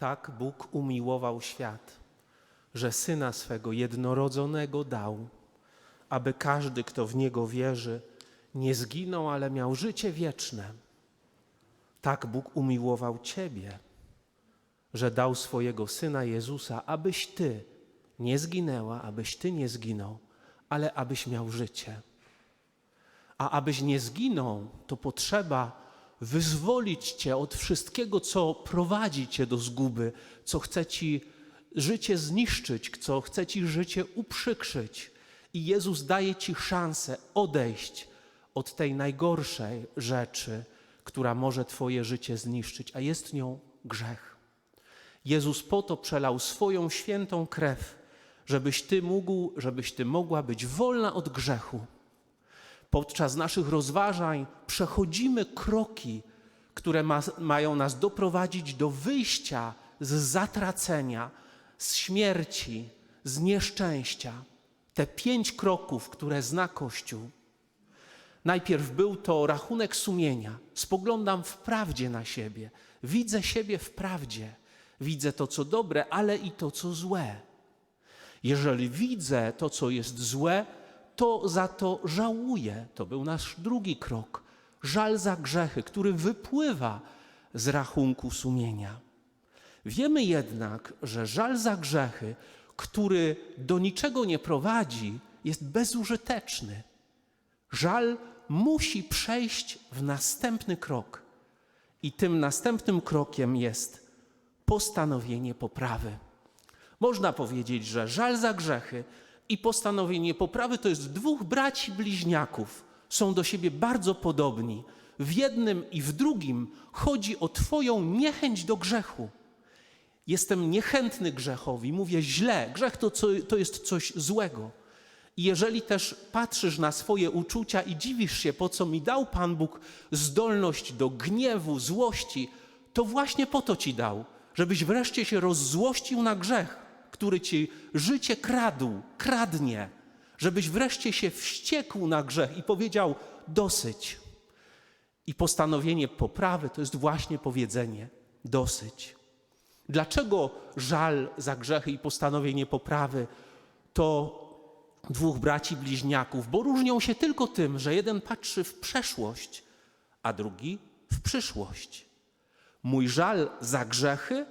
Tak Bóg umiłował świat, że syna swego jednorodzonego dał, aby każdy, kto w niego wierzy, nie zginął, ale miał życie wieczne. Tak Bóg umiłował Ciebie, że dał swojego syna Jezusa, abyś Ty nie zginęła, abyś Ty nie zginął, ale abyś miał życie. A abyś nie zginął, to potrzeba wyzwolić Cię od wszystkiego, co prowadzi Cię do zguby, co chce Ci życie zniszczyć, co chce Ci życie uprzykrzyć. I Jezus daje Ci szansę odejść od tej najgorszej rzeczy, która może Twoje życie zniszczyć, a jest nią grzech. Jezus po to przelał swoją świętą krew, żebyś Ty mógł, żebyś Ty mogła być wolna od grzechu. Podczas naszych rozważań przechodzimy kroki, które ma, mają nas doprowadzić do wyjścia z zatracenia, z śmierci, z nieszczęścia. Te pięć kroków, które zna Kościół. Najpierw był to rachunek sumienia. Spoglądam w prawdzie na siebie. Widzę siebie w prawdzie. Widzę to, co dobre, ale i to, co złe. Jeżeli widzę to, co jest złe, to za to żałuję. To był nasz drugi krok. Żal za grzechy, który wypływa z rachunku sumienia. Wiemy jednak, że żal za grzechy, który do niczego nie prowadzi, jest bezużyteczny. Żal musi przejść w następny krok. I tym następnym krokiem jest postanowienie poprawy. Można powiedzieć, że żal za grzechy i postanowienie poprawy to jest dwóch braci bliźniaków. Są do siebie bardzo podobni. W jednym i w drugim chodzi o Twoją niechęć do grzechu. Jestem niechętny grzechowi, mówię źle. Grzech to, co, to jest coś złego. I jeżeli też patrzysz na swoje uczucia i dziwisz się, po co mi dał Pan Bóg zdolność do gniewu, złości, to właśnie po to ci dał, żebyś wreszcie się rozzłościł na grzech, który ci życie kradł, kradnie, żebyś wreszcie się wściekł na grzech i powiedział dosyć. I postanowienie poprawy to jest właśnie powiedzenie dosyć. Dlaczego żal za grzechy i postanowienie poprawy to dwóch braci bliźniaków? Bo różnią się tylko tym, że jeden patrzy w przeszłość, a drugi w przyszłość. Mój żal za grzechy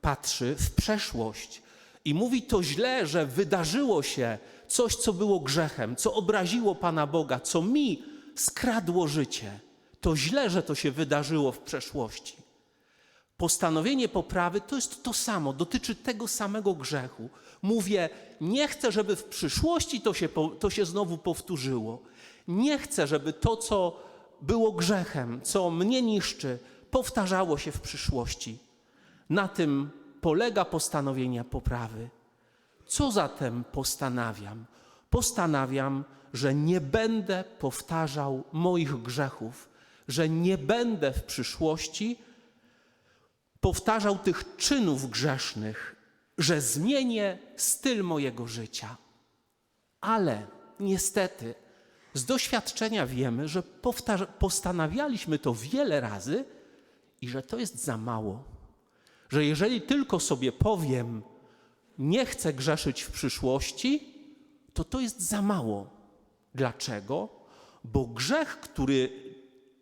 patrzy w przeszłość i mówi to źle, że wydarzyło się coś, co było grzechem, co obraziło Pana Boga, co mi skradło życie. To źle, że to się wydarzyło w przeszłości. Postanowienie poprawy to jest to samo, dotyczy tego samego grzechu. Mówię, nie chcę, żeby w przyszłości to się, to się znowu powtórzyło. Nie chcę, żeby to, co było grzechem, co mnie niszczy, powtarzało się w przyszłości. Na tym polega postanowienie poprawy. Co zatem postanawiam? Postanawiam, że nie będę powtarzał moich grzechów, że nie będę w przyszłości powtarzał tych czynów grzesznych, że zmienię styl mojego życia. Ale niestety z doświadczenia wiemy, że postanawialiśmy to wiele razy i że to jest za mało. Że jeżeli tylko sobie powiem, nie chcę grzeszyć w przyszłości, to to jest za mało. Dlaczego? Bo grzech, który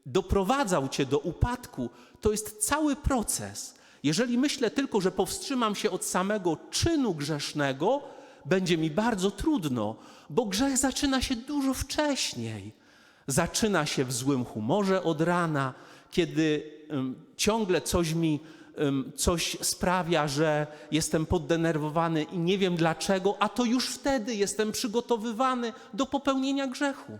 doprowadzał cię do upadku, to jest cały proces. Jeżeli myślę tylko, że powstrzymam się od samego czynu grzesznego, będzie mi bardzo trudno, bo grzech zaczyna się dużo wcześniej. Zaczyna się w złym humorze od rana, kiedy ciągle coś mi coś sprawia, że jestem poddenerwowany i nie wiem dlaczego, a to już wtedy jestem przygotowywany do popełnienia grzechu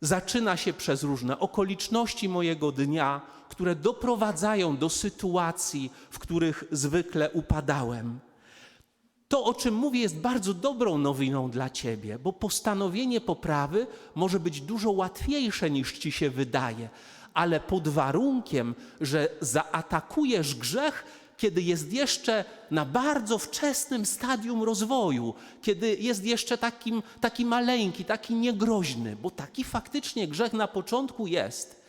zaczyna się przez różne okoliczności mojego dnia, które doprowadzają do sytuacji, w których zwykle upadałem. To, o czym mówię, jest bardzo dobrą nowiną dla ciebie, bo postanowienie poprawy może być dużo łatwiejsze niż ci się wydaje, ale pod warunkiem, że zaatakujesz grzech, kiedy jest jeszcze na bardzo wczesnym stadium rozwoju, kiedy jest jeszcze takim, taki maleńki, taki niegroźny, bo taki faktycznie grzech na początku jest.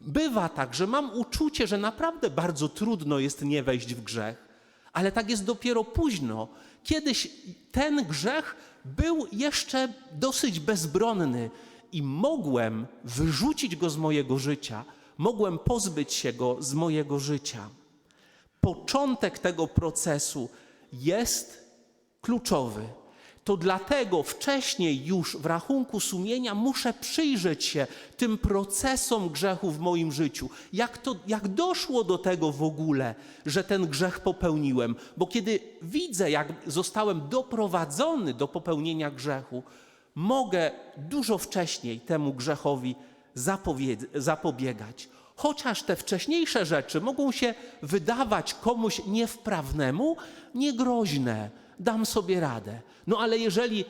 Bywa tak, że mam uczucie, że naprawdę bardzo trudno jest nie wejść w grzech, ale tak jest dopiero późno. Kiedyś ten grzech był jeszcze dosyć bezbronny i mogłem wyrzucić go z mojego życia, mogłem pozbyć się go z mojego życia. Początek tego procesu jest kluczowy. To dlatego wcześniej już w rachunku sumienia muszę przyjrzeć się tym procesom grzechu w moim życiu. Jak, to, jak doszło do tego w ogóle, że ten grzech popełniłem? Bo kiedy widzę, jak zostałem doprowadzony do popełnienia grzechu, mogę dużo wcześniej temu grzechowi zapobiegać. Chociaż te wcześniejsze rzeczy mogą się wydawać komuś niewprawnemu, niegroźne, dam sobie radę. No ale jeżeli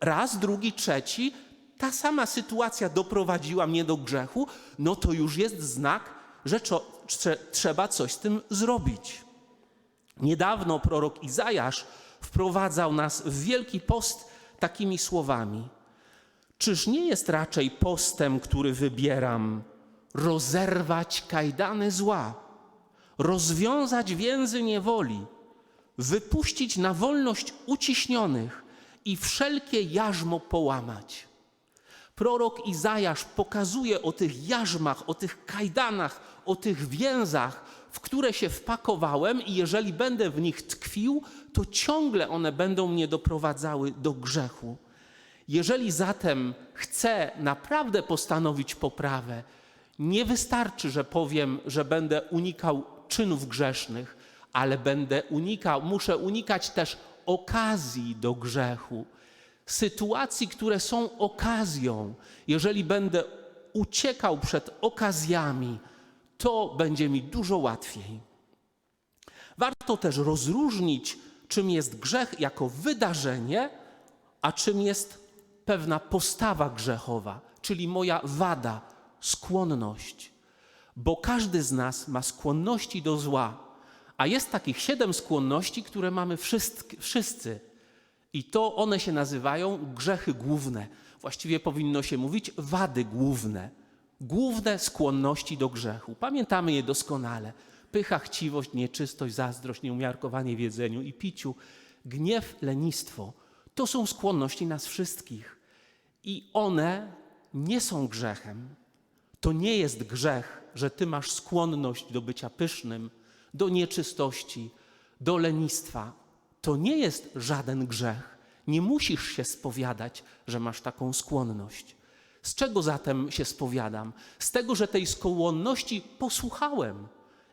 raz, drugi, trzeci, ta sama sytuacja doprowadziła mnie do grzechu, no to już jest znak, że trzeba coś z tym zrobić. Niedawno prorok Izajasz wprowadzał nas w wielki post takimi słowami. Czyż nie jest raczej postem, który wybieram, rozerwać kajdany zła, rozwiązać więzy niewoli, wypuścić na wolność uciśnionych i wszelkie jarzmo połamać? Prorok Izajasz pokazuje o tych jarzmach, o tych kajdanach, o tych więzach, w które się wpakowałem, i jeżeli będę w nich tkwił, to ciągle one będą mnie doprowadzały do grzechu. Jeżeli zatem chcę naprawdę postanowić poprawę, nie wystarczy, że powiem, że będę unikał czynów grzesznych, ale będę unikał, muszę unikać też okazji do grzechu sytuacji, które są okazją. Jeżeli będę uciekał przed okazjami, to będzie mi dużo łatwiej. Warto też rozróżnić, czym jest grzech jako wydarzenie, a czym jest pewna postawa grzechowa, czyli moja wada, skłonność. Bo każdy z nas ma skłonności do zła, a jest takich siedem skłonności, które mamy wszyscy. I to one się nazywają grzechy główne. Właściwie powinno się mówić wady główne. Główne skłonności do grzechu. Pamiętamy je doskonale. Pycha, chciwość, nieczystość, zazdrość, nieumiarkowanie w jedzeniu i piciu, gniew, lenistwo. To są skłonności nas wszystkich. I one nie są grzechem. To nie jest grzech, że ty masz skłonność do bycia pysznym, do nieczystości, do lenistwa. To nie jest żaden grzech. Nie musisz się spowiadać, że masz taką skłonność. Z czego zatem się spowiadam? Z tego, że tej skłonności posłuchałem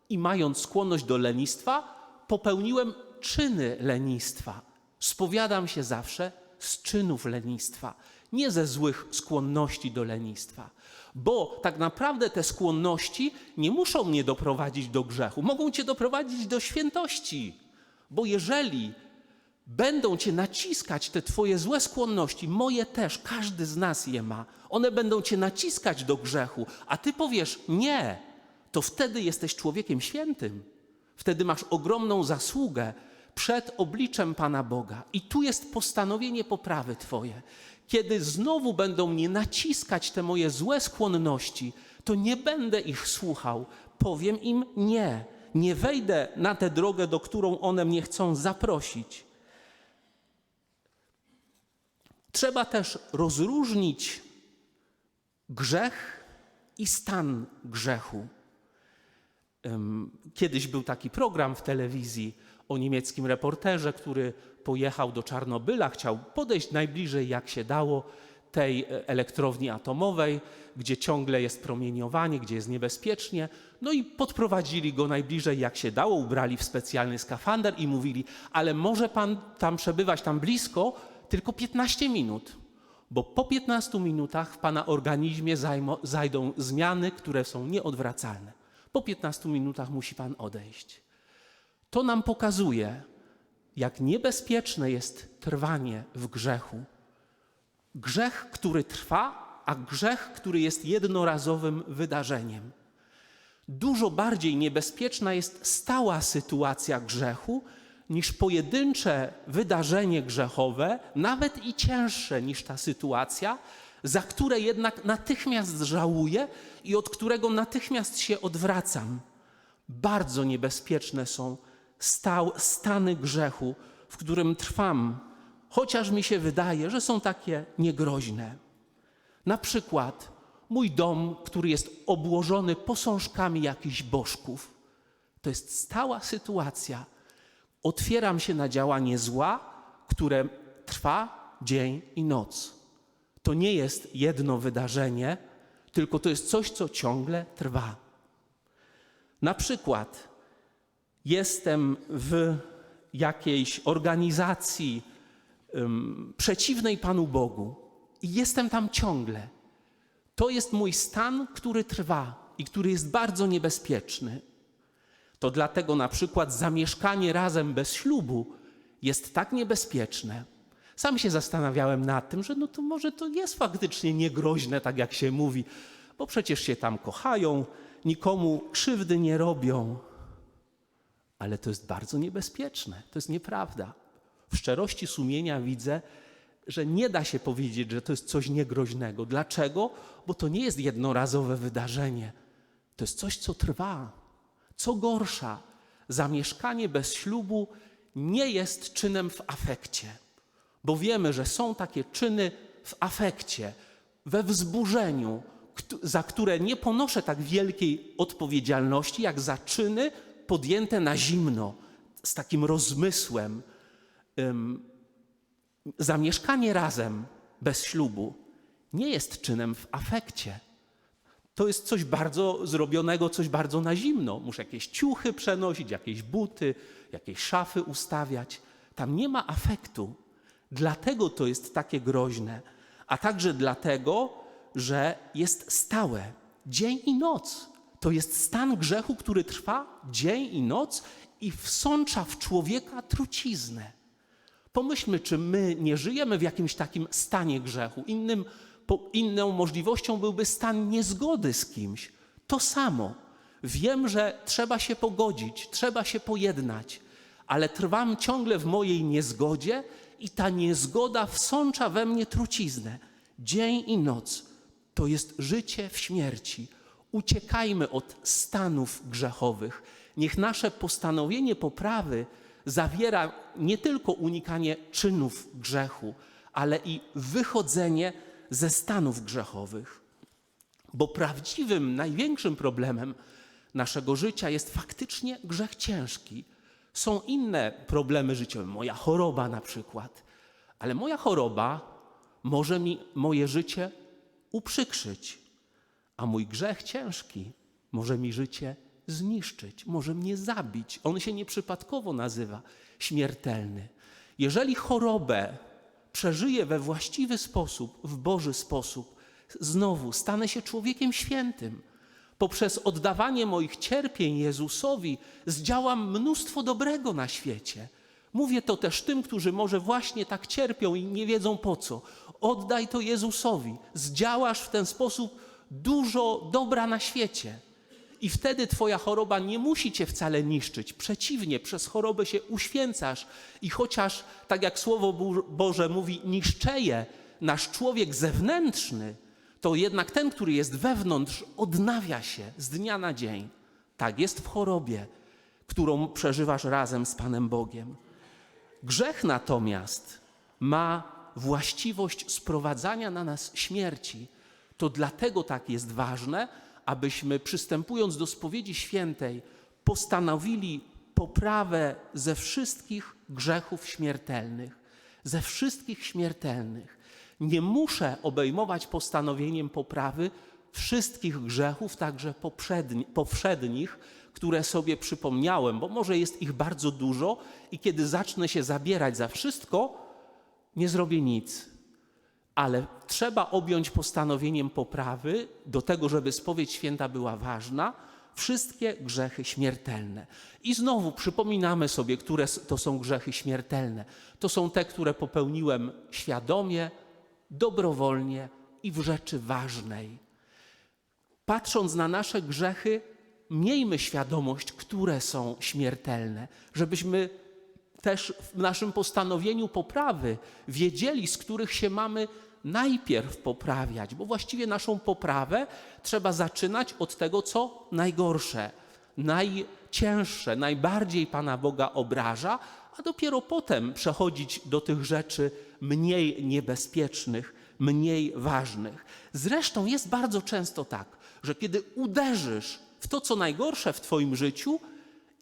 i mając skłonność do lenistwa, popełniłem czyny lenistwa. Spowiadam się zawsze z czynów lenistwa, nie ze złych skłonności do lenistwa. Bo tak naprawdę te skłonności nie muszą mnie doprowadzić do grzechu, mogą cię doprowadzić do świętości. Bo jeżeli będą cię naciskać te twoje złe skłonności, moje też, każdy z nas je ma, one będą cię naciskać do grzechu, a ty powiesz nie, to wtedy jesteś człowiekiem świętym. Wtedy masz ogromną zasługę przed obliczem Pana Boga. I tu jest postanowienie poprawy Twoje. Kiedy znowu będą mnie naciskać te moje złe skłonności, to nie będę ich słuchał. Powiem im nie. Nie wejdę na tę drogę, do którą one mnie chcą zaprosić. Trzeba też rozróżnić grzech i stan grzechu. Kiedyś był taki program w telewizji o niemieckim reporterze, który pojechał do Czarnobyla, chciał podejść najbliżej jak się dało tej e, elektrowni atomowej, gdzie ciągle jest promieniowanie, gdzie jest niebezpiecznie. No i podprowadzili go najbliżej jak się dało, ubrali w specjalny skafander i mówili: Ale może pan tam przebywać tam blisko tylko 15 minut, bo po 15 minutach w pana organizmie zajmo, zajdą zmiany, które są nieodwracalne. Po 15 minutach musi pan odejść. To nam pokazuje, jak niebezpieczne jest trwanie w grzechu. Grzech, który trwa, a grzech, który jest jednorazowym wydarzeniem. Dużo bardziej niebezpieczna jest stała sytuacja grzechu niż pojedyncze wydarzenie grzechowe, nawet i cięższe niż ta sytuacja, za które jednak natychmiast żałuję i od którego natychmiast się odwracam. Bardzo niebezpieczne są stał, stany grzechu, w którym trwam, chociaż mi się wydaje, że są takie niegroźne. Na przykład mój dom, który jest obłożony posążkami jakichś bożków. To jest stała sytuacja. Otwieram się na działanie zła, które trwa dzień i noc. To nie jest jedno wydarzenie, tylko to jest coś, co ciągle trwa. Na przykład jestem w jakiejś organizacji um, przeciwnej Panu Bogu i jestem tam ciągle. To jest mój stan, który trwa i który jest bardzo niebezpieczny. To dlatego na przykład zamieszkanie razem bez ślubu jest tak niebezpieczne. Sam się zastanawiałem nad tym, że no to może to jest faktycznie niegroźne, tak jak się mówi, bo przecież się tam kochają, nikomu krzywdy nie robią. Ale to jest bardzo niebezpieczne, to jest nieprawda. W szczerości sumienia widzę, że nie da się powiedzieć, że to jest coś niegroźnego. Dlaczego? Bo to nie jest jednorazowe wydarzenie. To jest coś, co trwa. Co gorsza, zamieszkanie bez ślubu nie jest czynem w afekcie, bo wiemy, że są takie czyny w afekcie, we wzburzeniu, za które nie ponoszę tak wielkiej odpowiedzialności, jak za czyny podjęte na zimno, z takim rozmysłem. Zamieszkanie razem bez ślubu nie jest czynem w afekcie. To jest coś bardzo zrobionego, coś bardzo na zimno. Muszę jakieś ciuchy przenosić, jakieś buty, jakieś szafy ustawiać. Tam nie ma afektu. Dlatego to jest takie groźne, a także dlatego, że jest stałe. Dzień i noc. To jest stan grzechu, który trwa dzień i noc i wsącza w człowieka truciznę. Pomyślmy, czy my nie żyjemy w jakimś takim stanie grzechu. Innym, inną możliwością byłby stan niezgody z kimś. To samo. Wiem, że trzeba się pogodzić, trzeba się pojednać, ale trwam ciągle w mojej niezgodzie i ta niezgoda wsącza we mnie truciznę. Dzień i noc to jest życie w śmierci. Uciekajmy od stanów grzechowych. Niech nasze postanowienie poprawy zawiera nie tylko unikanie czynów grzechu, ale i wychodzenie ze stanów grzechowych. Bo prawdziwym, największym problemem naszego życia jest faktycznie grzech ciężki. Są inne problemy życiowe, moja choroba na przykład, ale moja choroba może mi moje życie uprzykrzyć, a mój grzech ciężki może mi życie zniszczyć, może mnie zabić. On się nieprzypadkowo nazywa śmiertelny. Jeżeli chorobę przeżyję we właściwy sposób, w Boży sposób, znowu stanę się człowiekiem świętym. Poprzez oddawanie moich cierpień Jezusowi zdziałam mnóstwo dobrego na świecie. Mówię to też tym, którzy może właśnie tak cierpią i nie wiedzą po co. Oddaj to Jezusowi. Zdziałasz w ten sposób dużo dobra na świecie. I wtedy Twoja choroba nie musi Cię wcale niszczyć. Przeciwnie, przez chorobę się uświęcasz. I chociaż, tak jak Słowo Boże mówi, niszczeje nasz człowiek zewnętrzny, to jednak ten, który jest wewnątrz, odnawia się z dnia na dzień. Tak jest w chorobie, którą przeżywasz razem z Panem Bogiem. Grzech natomiast ma właściwość sprowadzania na nas śmierci. To dlatego tak jest ważne, abyśmy przystępując do spowiedzi świętej postanowili poprawę ze wszystkich grzechów śmiertelnych, ze wszystkich śmiertelnych. Nie muszę obejmować postanowieniem poprawy wszystkich grzechów, także poprzedni, poprzednich, które sobie przypomniałem, bo może jest ich bardzo dużo i kiedy zacznę się zabierać za wszystko, nie zrobię nic. Ale trzeba objąć postanowieniem poprawy, do tego, żeby spowiedź święta była ważna, wszystkie grzechy śmiertelne. I znowu przypominamy sobie, które to są grzechy śmiertelne. To są te, które popełniłem świadomie, dobrowolnie i w rzeczy ważnej. Patrząc na nasze grzechy, miejmy świadomość, które są śmiertelne, żebyśmy też w naszym postanowieniu poprawy wiedzieli, z których się mamy najpierw poprawiać, bo właściwie naszą poprawę trzeba zaczynać od tego, co najgorsze, najcięższe, najbardziej Pana Boga obraża, a dopiero potem przechodzić do tych rzeczy mniej niebezpiecznych, mniej ważnych. Zresztą jest bardzo często tak, że kiedy uderzysz w to, co najgorsze w Twoim życiu,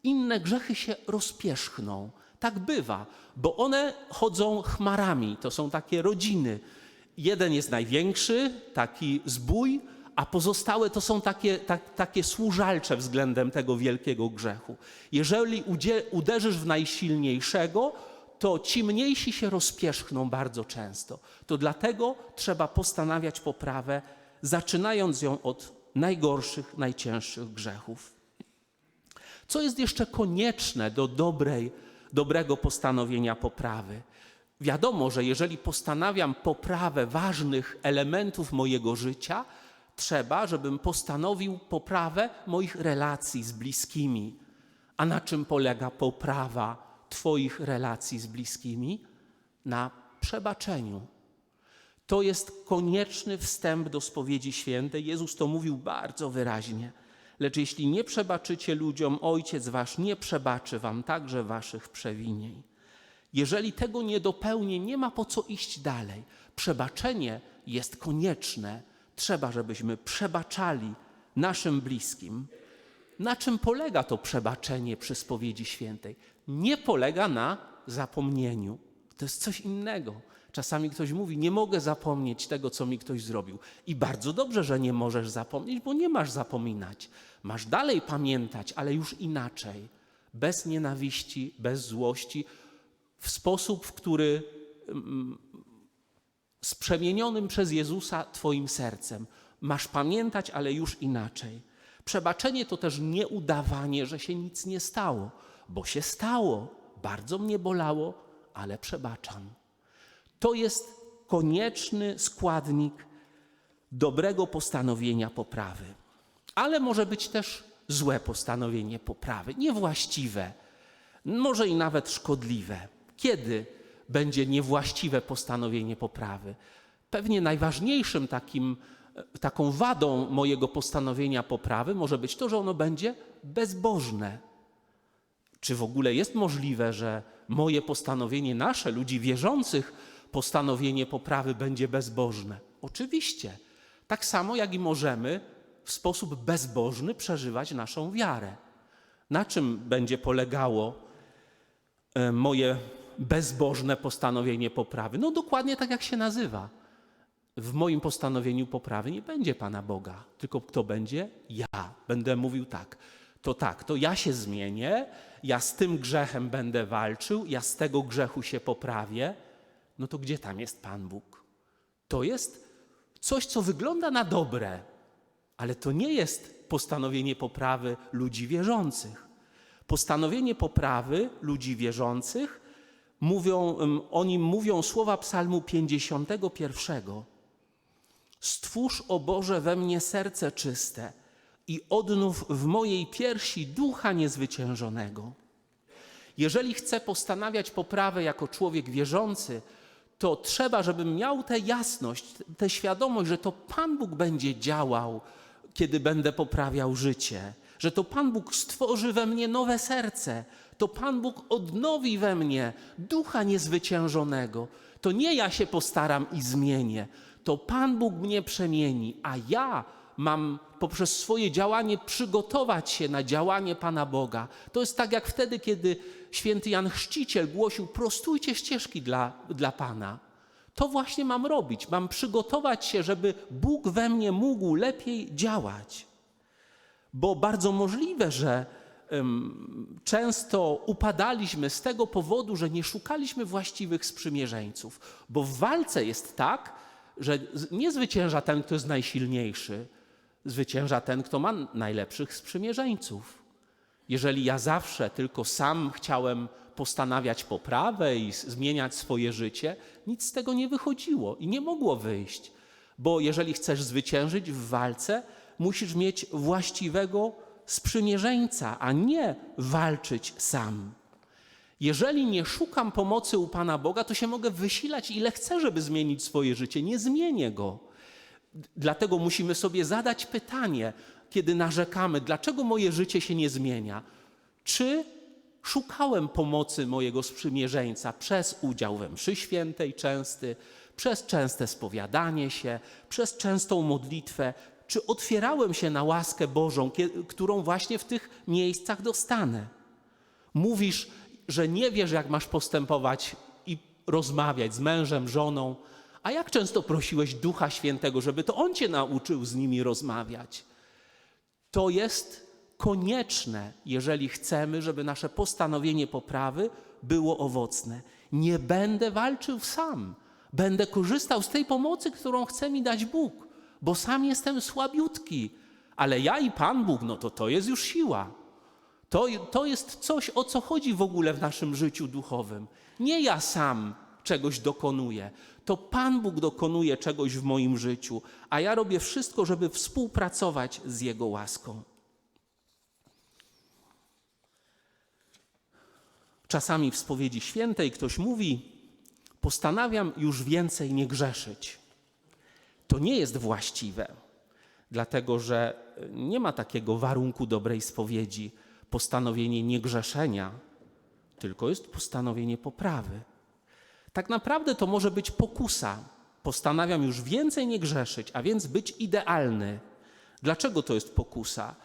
inne grzechy się rozpierzchną. Tak bywa, bo one chodzą chmarami. To są takie rodziny. Jeden jest największy, taki zbój, a pozostałe to są takie, tak, takie służalcze względem tego wielkiego grzechu. Jeżeli uderzysz w najsilniejszego, to ci mniejsi się rozpierzchną bardzo często. To dlatego trzeba postanawiać poprawę, zaczynając ją od najgorszych, najcięższych grzechów. Co jest jeszcze konieczne do dobrej, dobrego postanowienia poprawy? Wiadomo, że jeżeli postanawiam poprawę ważnych elementów mojego życia, trzeba, żebym postanowił poprawę moich relacji z bliskimi. A na czym polega poprawa Twoich relacji z bliskimi? Na przebaczeniu. To jest konieczny wstęp do spowiedzi świętej. Jezus to mówił bardzo wyraźnie. Lecz jeśli nie przebaczycie ludziom, Ojciec Wasz nie przebaczy Wam także Waszych przewinień. Jeżeli tego nie dopełnię, nie ma po co iść dalej. Przebaczenie jest konieczne. Trzeba, żebyśmy przebaczali naszym bliskim. Na czym polega to przebaczenie przy spowiedzi świętej? Nie polega na zapomnieniu. To jest coś innego. Czasami ktoś mówi: Nie mogę zapomnieć tego, co mi ktoś zrobił. I bardzo dobrze, że nie możesz zapomnieć, bo nie masz zapominać. Masz dalej pamiętać, ale już inaczej. Bez nienawiści, bez złości, w sposób, w który mm, sprzemienionym przez Jezusa Twoim sercem. Masz pamiętać, ale już inaczej. Przebaczenie to też nie udawanie, że się nic nie stało, bo się stało. Bardzo mnie bolało, ale przebaczam. To jest konieczny składnik dobrego postanowienia poprawy. Ale może być też złe postanowienie poprawy, niewłaściwe, może i nawet szkodliwe. Kiedy będzie niewłaściwe postanowienie poprawy? Pewnie najważniejszym takim, taką wadą mojego postanowienia poprawy może być to, że ono będzie bezbożne. Czy w ogóle jest możliwe, że moje postanowienie, nasze ludzi wierzących, postanowienie poprawy będzie bezbożne? Oczywiście. Tak samo jak i możemy w sposób bezbożny przeżywać naszą wiarę. Na czym będzie polegało e, moje bezbożne postanowienie poprawy? No dokładnie tak jak się nazywa. W moim postanowieniu poprawy nie będzie Pana Boga, tylko kto będzie? Ja. Będę mówił tak. To tak, to ja się zmienię, ja z tym grzechem będę walczył, ja z tego grzechu się poprawię. No to gdzie tam jest Pan Bóg? To jest coś, co wygląda na dobre, ale to nie jest postanowienie poprawy ludzi wierzących. Postanowienie poprawy ludzi wierzących mówią, o nim mówią słowa Psalmu 51. Stwórz, o Boże, we mnie serce czyste i odnów w mojej piersi ducha niezwyciężonego. Jeżeli chcę postanawiać poprawę jako człowiek wierzący, to trzeba, żebym miał tę jasność, tę świadomość, że to Pan Bóg będzie działał, kiedy będę poprawiał życie, że to Pan Bóg stworzy we mnie nowe serce, to Pan Bóg odnowi we mnie ducha niezwyciężonego. To nie ja się postaram i zmienię, to Pan Bóg mnie przemieni, a ja mam poprzez swoje działanie przygotować się na działanie Pana Boga. To jest tak jak wtedy, kiedy święty Jan Chrzciciel głosił: prostujcie ścieżki dla, dla Pana. To właśnie mam robić. Mam przygotować się, żeby Bóg we mnie mógł lepiej działać. Bo bardzo możliwe, że często upadaliśmy z tego powodu, że nie szukaliśmy właściwych sprzymierzeńców. Bo w walce jest tak, że nie zwycięża ten, kto jest najsilniejszy, zwycięża ten, kto ma najlepszych sprzymierzeńców. Jeżeli ja zawsze tylko sam chciałem postanawiać poprawę i zmieniać swoje życie, nic z tego nie wychodziło i nie mogło wyjść. Bo jeżeli chcesz zwyciężyć w walce, musisz mieć właściwego sprzymierzeńca, a nie walczyć sam. Jeżeli nie szukam pomocy u Pana Boga, to się mogę wysilać ile chcę, żeby zmienić swoje życie. Nie zmienię go. Dlatego musimy sobie zadać pytanie, kiedy narzekamy, dlaczego moje życie się nie zmienia. Czy szukałem pomocy mojego sprzymierzeńca przez udział we mszy świętej częsty, przez częste spowiadanie się, przez częstą modlitwę, czy otwierałem się na łaskę Bożą, którą właśnie w tych miejscach dostanę. Mówisz, że nie wiesz, jak masz postępować i rozmawiać z mężem, żoną, a jak często prosiłeś Ducha Świętego, żeby to On cię nauczył z nimi rozmawiać? To jest konieczne, jeżeli chcemy, żeby nasze postanowienie poprawy było owocne. Nie będę walczył sam. Będę korzystał z tej pomocy, którą chce mi dać Bóg, bo sam jestem słabiutki. Ale ja i Pan Bóg, no to to jest już siła. To, to jest coś, o co chodzi w ogóle w naszym życiu duchowym. Nie ja sam czegoś dokonuję, to Pan Bóg dokonuje czegoś w moim życiu, a ja robię wszystko, żeby współpracować z Jego łaską. Czasami w spowiedzi świętej ktoś mówi: Postanawiam już więcej nie grzeszyć. To nie jest właściwe, dlatego że nie ma takiego warunku dobrej spowiedzi postanowienie niegrzeszenia, tylko jest postanowienie poprawy. Tak naprawdę to może być pokusa. Postanawiam już więcej nie grzeszyć, a więc być idealny. Dlaczego to jest pokusa?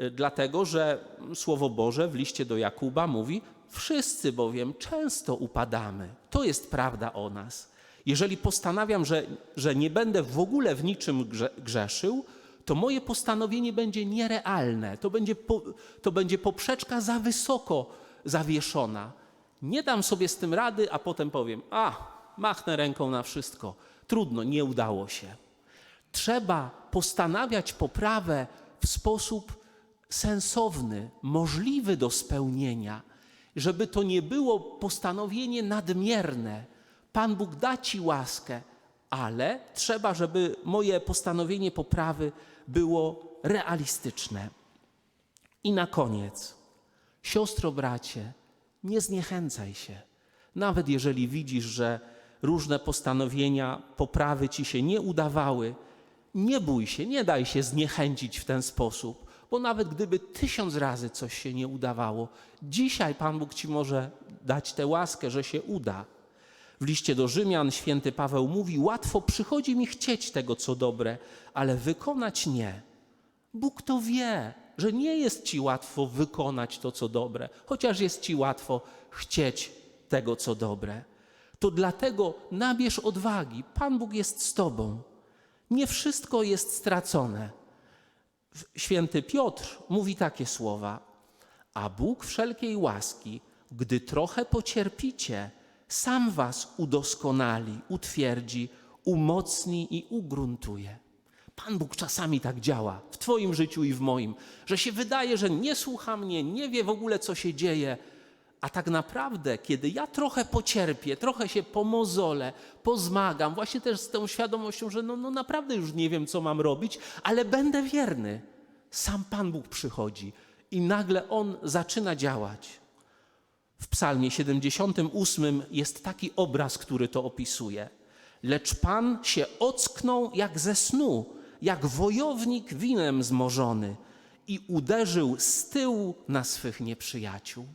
Y, Dlatego, że Słowo Boże w liście do Jakuba mówi: Wszyscy bowiem często upadamy. To jest prawda o nas. Jeżeli postanawiam, że, że nie będę w ogóle w niczym grze, grzeszył, to moje postanowienie będzie nierealne. To będzie, po, to będzie poprzeczka za wysoko zawieszona. Nie dam sobie z tym rady, a potem powiem: A, machnę ręką na wszystko. Trudno, nie udało się. Trzeba postanawiać poprawę w sposób sensowny, możliwy do spełnienia, żeby to nie było postanowienie nadmierne. Pan Bóg da ci łaskę, ale trzeba, żeby moje postanowienie poprawy było realistyczne. I na koniec, siostro, bracie, nie zniechęcaj się. Nawet jeżeli widzisz, że różne postanowienia poprawy ci się nie udawały, nie bój się, nie daj się zniechęcić w ten sposób, bo nawet gdyby tysiąc razy coś się nie udawało, dzisiaj Pan Bóg ci może dać tę łaskę, że się uda. W liście do Rzymian święty Paweł mówi: Łatwo przychodzi mi chcieć tego, co dobre, ale wykonać nie. Bóg to wie, że nie jest ci łatwo wykonać to, co dobre, chociaż jest ci łatwo chcieć tego, co dobre. To dlatego nabierz odwagi. Pan Bóg jest z tobą. Nie wszystko jest stracone. Święty Piotr mówi takie słowa: A Bóg wszelkiej łaski, gdy trochę pocierpicie, sam was udoskonali, utwierdzi, umocni i ugruntuje. Pan Bóg czasami tak działa w Twoim życiu i w moim, że się wydaje, że nie słucha mnie, nie wie w ogóle, co się dzieje. A tak naprawdę, kiedy ja trochę pocierpię, trochę się pomozolę, pozmagam, właśnie też z tą świadomością, że no, no naprawdę już nie wiem, co mam robić, ale będę wierny. Sam Pan Bóg przychodzi i nagle On zaczyna działać. W Psalmie 78 jest taki obraz, który to opisuje. Lecz Pan się ocknął jak ze snu, jak wojownik winem zmożony i uderzył z tyłu na swych nieprzyjaciół.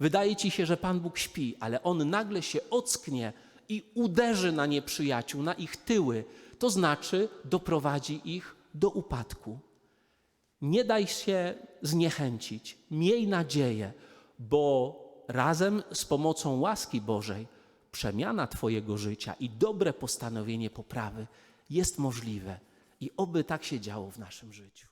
Wydaje ci się, że Pan Bóg śpi, ale On nagle się ocknie i uderzy na nieprzyjaciół, na ich tyły. To znaczy doprowadzi ich do upadku. Nie daj się zniechęcić, miej nadzieję, bo razem z pomocą łaski Bożej przemiana Twojego życia i dobre postanowienie poprawy jest możliwe. I oby tak się działo w naszym życiu.